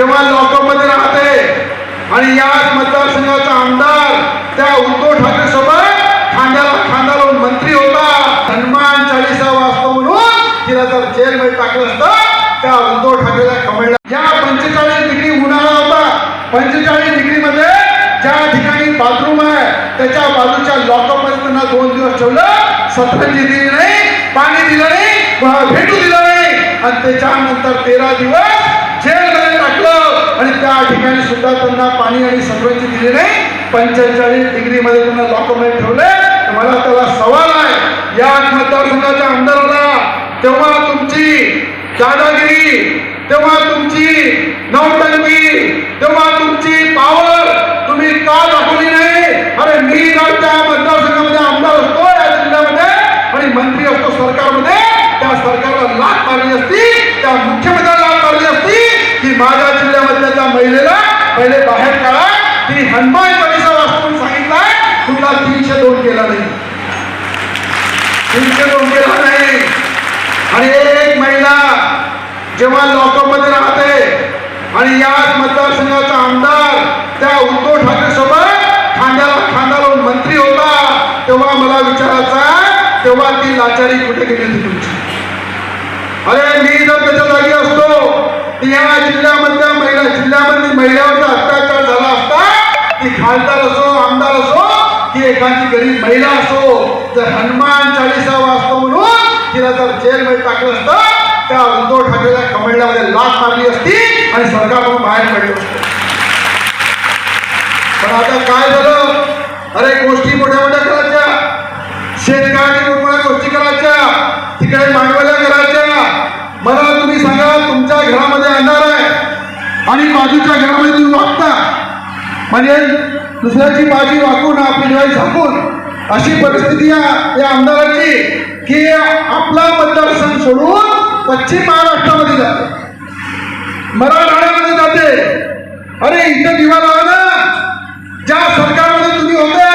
जेव्हा लॉकअपमध्ये राहते आणि याच मतदारसंघाचा आमदार त्या उद्धव ठाकरे सोबत खांद्याला खांदा लावून मंत्री होता. हनुमान चाळीसा वाचतो म्हणून तिला जर जेलमध्ये टाकलं असतं त्या उद्धव ठाकरेला कमळला या पंचेचाळीस डिग्री उन्हाळा होता. पंचेचाळीस डिग्रीमध्ये ज्या ठिकाणी बाथरूम आहे त्याच्या बाजूच्या लॉकअपमध्ये त्यांना दोन दिवस ठेवलं सतरंजी दिली नाही पाणी दिलं नाही भेटू दिलं नाही. आणि त्याच्यानंतर तेरा दिवस जेलमध्ये टाकलं आणि त्या ठिकाणी सुद्धा त्यांना पाणी आणि सतरंजी दिली नाही. पंचेचाळीस डिग्री मध्ये त्यांना लॉकअप ठेवले. मला त्याला सवाल आहे. या मतदारसंघाच्या आमदाराला तेव्हा तुमची दादागिरी तेव्हा तुमची नवटंकी तेव्हा तुमची पावर तुम्ही का दाखवली नाही अरे मी जर त्या मतदारसंघामध्ये आमदार असतो या जिल्ह्यामध्ये आणि मंत्री असतो सरकारमध्ये त्या सरकारला लाच मारली असती त्या मुख्यमंत्र्याला लाच मारली असती की माझ्या जिल्ह्यामधल्या त्या महिलेला पहिले बाहेर काढा ती हनुमान चाळीसा वाचून सांगितलाय कुठला तीनशे दोन केला नाही तीनशे दोन केला नाही आणि एक महिला जेव्हा लॉकअपमध्ये राहते. आणि याच मतदारसंघाचा आमदार त्या उद्धव ठाकरे सोबत खांद्याला खांदा लावून मंत्री होता. तेव्हा मला विचारायचा तेव्हा ती लाचारी कुठे गेली होती तुमची? अरे मी जर त्याच्या जागी असतो या जिल्ह्यामधल्या महिला जिल्ह्यामधली महिलांचा अत्याचार झाला असता ती खासदार असो आमदार असो की एखादी गरीब महिला असो. जर हनुमान चाळीसा वाचतो म्हणून तिला जर जेलमध्ये टाकलं असतं त्या उद्धव ठाकरेला कमळल्यामध्ये म्हणजे लाच मारली असती आणि सरकारकडून बाहेर पडलं असतं. पण आता काय झालं? अरे गोष्टी मोठ्या मोठ्या करायच्या. शेतकऱ्यांनी मोठमोठ्या गोष्टी करायच्या. तिकडे मांडवल्या करायच्या. मला तुम्ही सांगा तुमच्या घरामध्ये अंधार आहे आणि बाजूच्या घरामध्ये तुम्ही वागता. म्हणजे दुसऱ्याची बाजी वाकून आपली डोळे झाकून अशी परिस्थिती या आमदाराची की आपला मतदारसंघ सोडून पश्चिम महाराष्ट्रामध्ये जाते. मराठवाड्यामध्ये जाते. अरे इथं दिवा लावा ना. ज्या सरकारमध्ये तुम्ही होते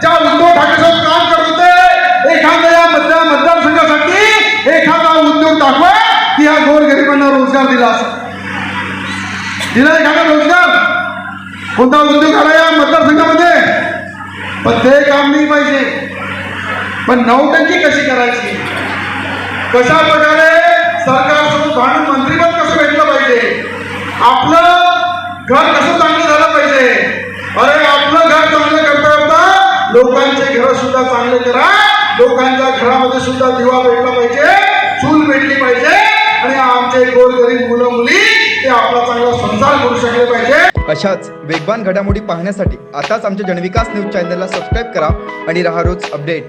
ज्या उद्धव ठाकरे साहेब काम करत होते एखाद्या या मतदार मतदारसंघासाठी एखादा उद्योग दाखवा की ह्या गोरगरिबांना रोजगार दिला असं दिला एखादा रोजगार? कोणता उद्योग आला या मतदारसंघामध्ये? पण ते काम नाही पाहिजे. पण नौटंकी कशी करायची? कशा प्रकारे सरकारसोबत भांडून मंत्रीपद कसं भेटलं पाहिजे? आपलं घर कसं चांगलं झालं पाहिजे? अरे आपलं घर चांगलं करता करता लोकांचे घर सुद्धा चांगले करा. लोकांच्या घरामध्ये सुद्धा दिवा भेटला पाहिजे चूल भेटली पाहिजे आणि आमचे गोरगरीब मुलं मुली ते आपला चांगला संसार करू शकले पाहिजे. अशाच वेगवान घडामोडी पाहण्यासाठी आताच आमच्या जनविकास न्यूज चॅनलला सबस्क्राईब करा आणि राहा रोज अपडेट.